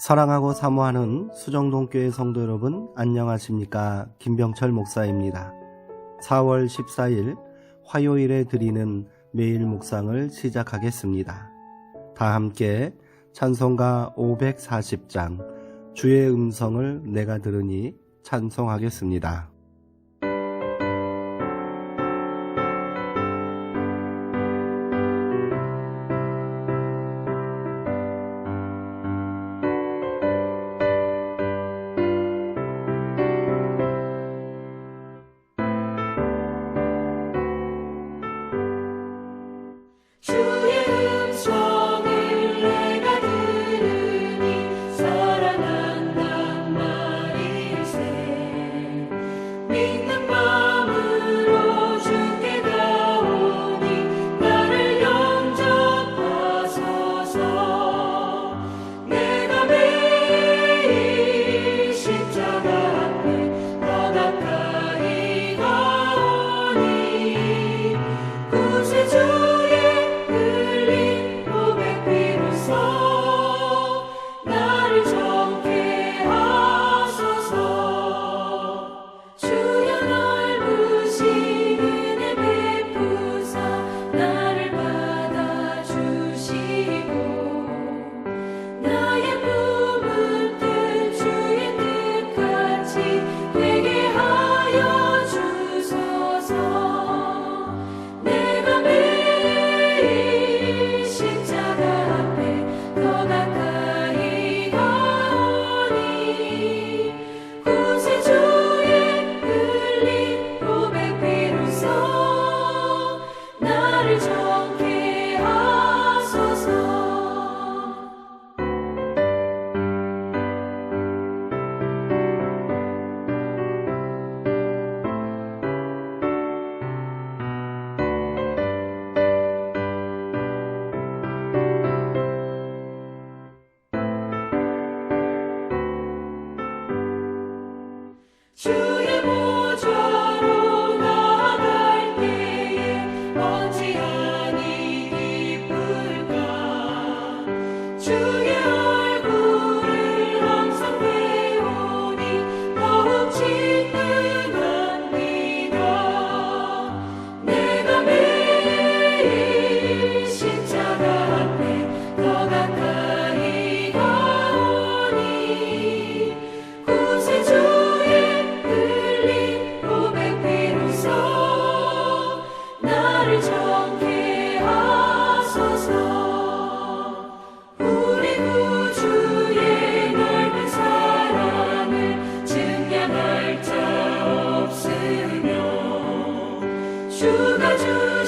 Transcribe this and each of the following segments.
사랑하고 사모하는 수정동교회 성도 여러분 안녕하십니까 김병철 목사입니다. 4월 14일 화요일에 드리는 매일 묵상을 시작하겠습니다. 다 함께 찬송가 540장 주의 음성을 내가 들으니 찬송하겠습니다.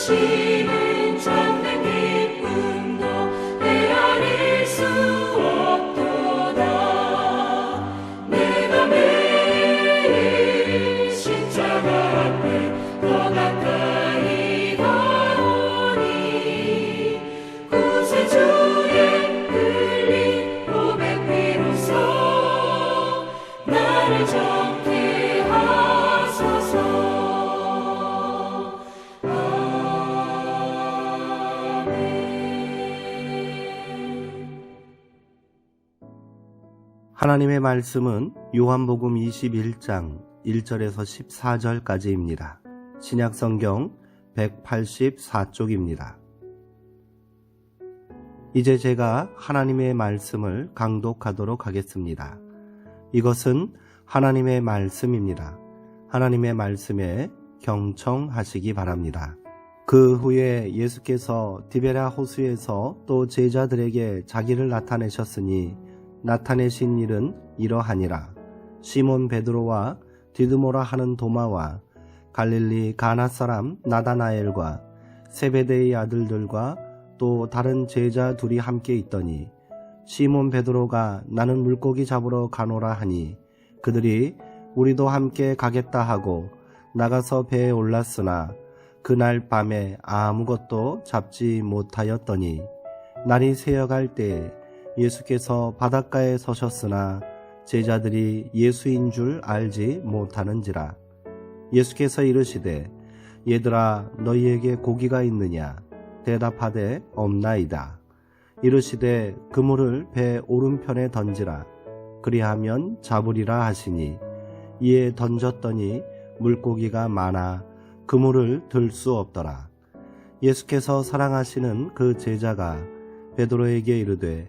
주 하나님의 말씀은 요한복음 21장 1절에서 14절까지입니다. 신약성경 184쪽입니다. 이제 제가 하나님의 말씀을 강독하도록 하겠습니다. 이것은 하나님의 말씀입니다. 하나님의 말씀에 경청하시기 바랍니다. 그 후에 예수께서 디베라 호수에서 또 제자들에게 자기를 나타내셨으니 나타내신 일은 이러하니라. 시몬 베드로와 디드모라 하는 도마와 갈릴리 가나 사람 나다나엘과 세베데의 아들들과 또 다른 제자 둘이 함께 있더니 시몬 베드로가 나는 물고기 잡으러 가노라 하니 그들이 우리도 함께 가겠다 하고 나가서 배에 올랐으나 그날 밤에 아무것도 잡지 못하였더니 날이 새어갈 때에 예수께서 바닷가에 서셨으나 제자들이 예수인 줄 알지 못하는지라. 예수께서 이르시되 얘들아 너희에게 고기가 있느냐? 대답하되 없나이다. 이르시되 그물을 배 오른편에 던지라. 그리하면 잡으리라 하시니 이에 던졌더니 물고기가 많아 그물을 들 수 없더라. 예수께서 사랑하시는 그 제자가 베드로에게 이르되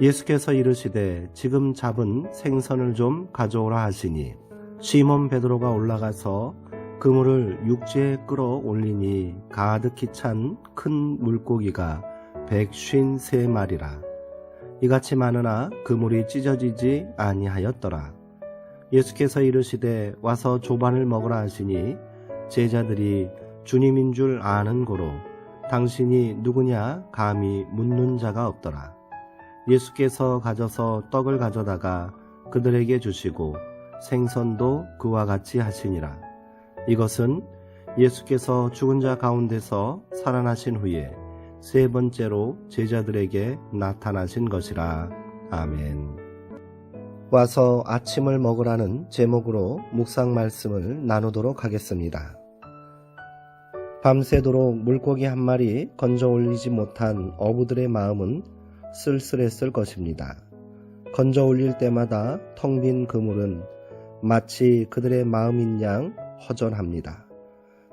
예수께서 이르시되 지금 잡은 생선을 좀 가져오라 하시니 시몬 베드로가 올라가서 그물을 육지에 끌어 올리니 가득히 찬 큰 물고기가 백쉰 세 마리라. 이같이 많으나 그물이 찢어지지 아니하였더라. 예수께서 이르시되 와서 조반을 먹으라 하시니 제자들이 주님인 줄 아는 고로 당신이 누구냐 감히 묻는 자가 없더라. 예수께서 가져서 떡을 가져다가 그들에게 주시고 생선도 그와 같이 하시니라. 이것은 예수께서 죽은 자 가운데서 살아나신 후에 세 번째로 제자들에게 나타나신 것이라. 아멘. 와서 아침을 먹으라는 제목으로 묵상 말씀을 나누도록 하겠습니다. 밤새도록 물고기 한 마리 건져 올리지 못한 어부들의 마음은 쓸쓸했을 것입니다. 건져 올릴 때마다 텅 빈 그물은 마치 그들의 마음인 양 허전합니다.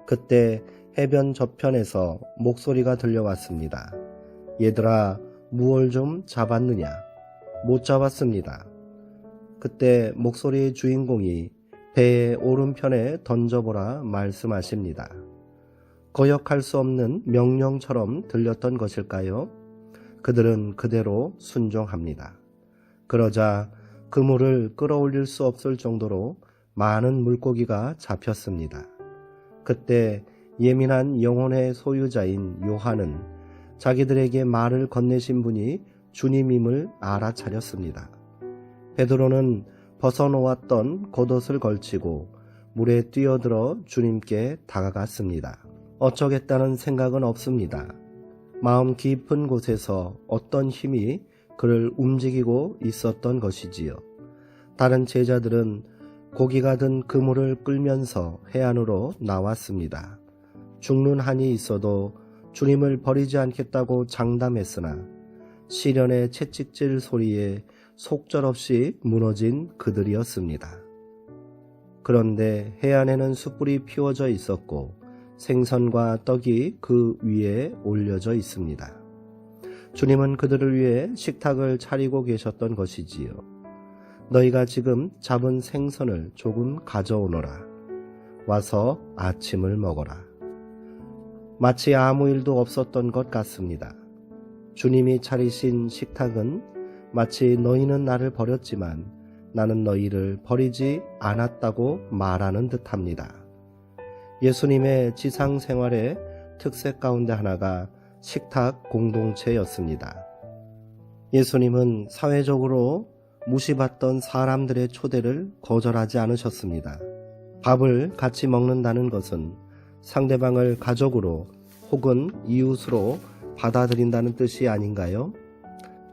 그때 해변 저편에서 목소리가 들려왔습니다. 얘들아, 무얼 좀 잡았느냐? 못 잡았습니다. 그때 목소리의 주인공이 배의 오른편에 던져보라 말씀하십니다. 거역할 수 없는 명령처럼 들렸던 것일까요? 그들은 그대로 순종합니다. 그러자 그물을 끌어올릴 수 없을 정도로 많은 물고기가 잡혔습니다. 그때 예민한 영혼의 소유자인 요한은 자기들에게 말을 건네신 분이 주님임을 알아차렸습니다. 베드로는 벗어놓았던 겉옷을 걸치고 물에 뛰어들어 주님께 다가갔습니다. 어쩌겠다는 생각은 없습니다. 마음 깊은 곳에서 어떤 힘이 그를 움직이고 있었던 것이지요. 다른 제자들은 고기가 든 그물을 끌면서 해안으로 나왔습니다. 죽는 한이 있어도 주님을 버리지 않겠다고 장담했으나 시련의 채찍질 소리에 속절없이 무너진 그들이었습니다. 그런데 해안에는 숯불이 피워져 있었고 생선과 떡이 그 위에 올려져 있습니다. 주님은 그들을 위해 식탁을 차리고 계셨던 것이지요. 너희가 지금 잡은 생선을 조금 가져오너라. 와서 아침을 먹어라. 마치 아무 일도 없었던 것 같습니다. 주님이 차리신 식탁은 마치 너희는 나를 버렸지만 나는 너희를 버리지 않았다고 말하는 듯 합니다. 예수님의 지상 생활의 특색 가운데 하나가 식탁 공동체였습니다. 예수님은 사회적으로 무시받던 사람들의 초대를 거절하지 않으셨습니다. 밥을 같이 먹는다는 것은 상대방을 가족으로 혹은 이웃으로 받아들인다는 뜻이 아닌가요?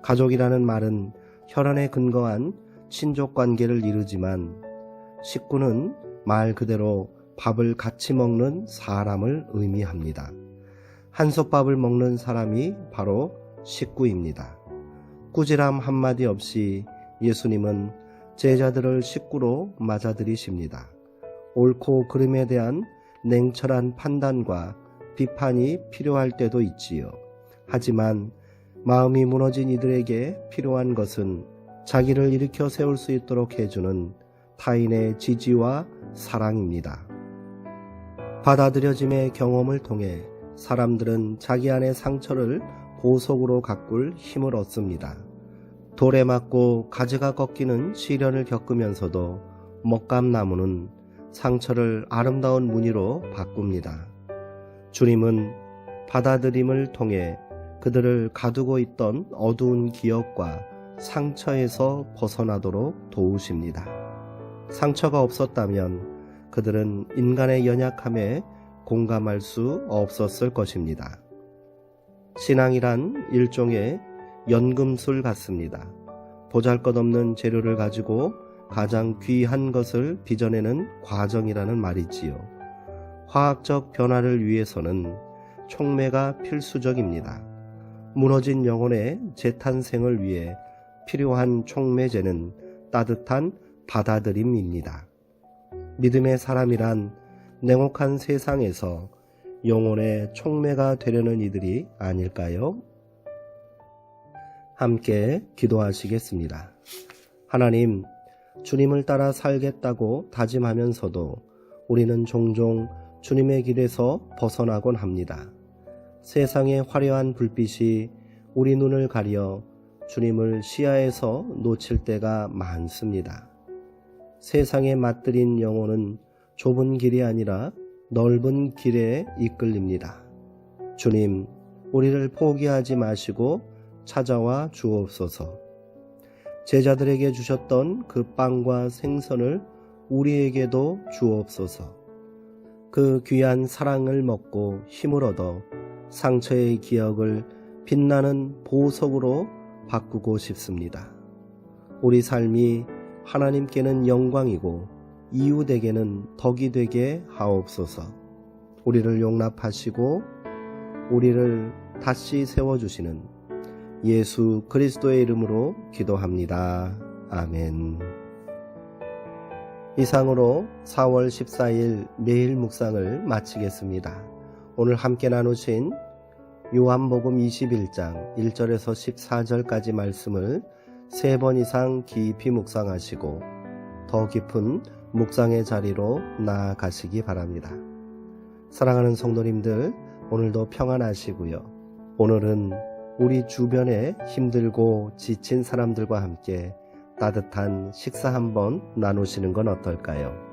가족이라는 말은 혈연에 근거한 친족 관계를 이루지만 식구는 말 그대로 밥을 같이 먹는 사람을 의미합니다. 한솥밥을 먹는 사람이 바로 식구입니다. 꾸지람 한마디 없이 예수님은 제자들을 식구로 맞아들이십니다. 옳고 그름에 대한 냉철한 판단과 비판이 필요할 때도 있지요. 하지만 마음이 무너진 이들에게 필요한 것은 자기를 일으켜 세울 수 있도록 해주는 타인의 지지와 사랑입니다. 받아들여짐의 경험을 통해 사람들은 자기 안의 상처를 보석으로 가꿀 힘을 얻습니다. 돌에 맞고 가지가 꺾이는 시련을 겪으면서도 먹감나무는 상처를 아름다운 무늬로 바꿉니다. 주님은 받아들임을 통해 그들을 가두고 있던 어두운 기억과 상처에서 벗어나도록 도우십니다. 상처가 없었다면 그들은 인간의 연약함에 공감할 수 없었을 것입니다. 신앙이란 일종의 연금술 같습니다. 보잘 것 없는 재료를 가지고 가장 귀한 것을 빚어내는 과정이라는 말이지요. 화학적 변화를 위해서는 촉매가 필수적입니다. 무너진 영혼의 재탄생을 위해 필요한 촉매제는 따뜻한 받아들임입니다. 믿음의 사람이란 냉혹한 세상에서 영혼의 촉매가 되려는 이들이 아닐까요? 함께 기도하시겠습니다. 하나님, 주님을 따라 살겠다고 다짐하면서도 우리는 종종 주님의 길에서 벗어나곤 합니다. 세상의 화려한 불빛이 우리 눈을 가려 주님을 시야에서 놓칠 때가 많습니다. 세상에 맞들인 영혼은 좁은 길이 아니라 넓은 길에 이끌립니다. 주님, 우리를 포기하지 마시고 찾아와 주옵소서. 제자들에게 주셨던 그 빵과 생선을 우리에게도 주옵소서. 그 귀한 사랑을 먹고 힘을 얻어 상처의 기억을 빛나는 보석으로 바꾸고 싶습니다. 우리 삶이 하나님께는 영광이고 이웃에게는 덕이 되게 하옵소서. 우리를 용납하시고 우리를 다시 세워주시는 예수 그리스도의 이름으로 기도합니다. 아멘. 이상으로 4월 14일 매일 묵상을 마치겠습니다. 오늘 함께 나누신 요한복음 21장 1절에서 14절까지 말씀을 세 번 이상 깊이 묵상하시고 더 깊은 묵상의 자리로 나아가시기 바랍니다. 사랑하는 성도님들, 오늘도 평안하시고요. 오늘은 우리 주변에 힘들고 지친 사람들과 함께 따뜻한 식사 한번 나누시는 건 어떨까요?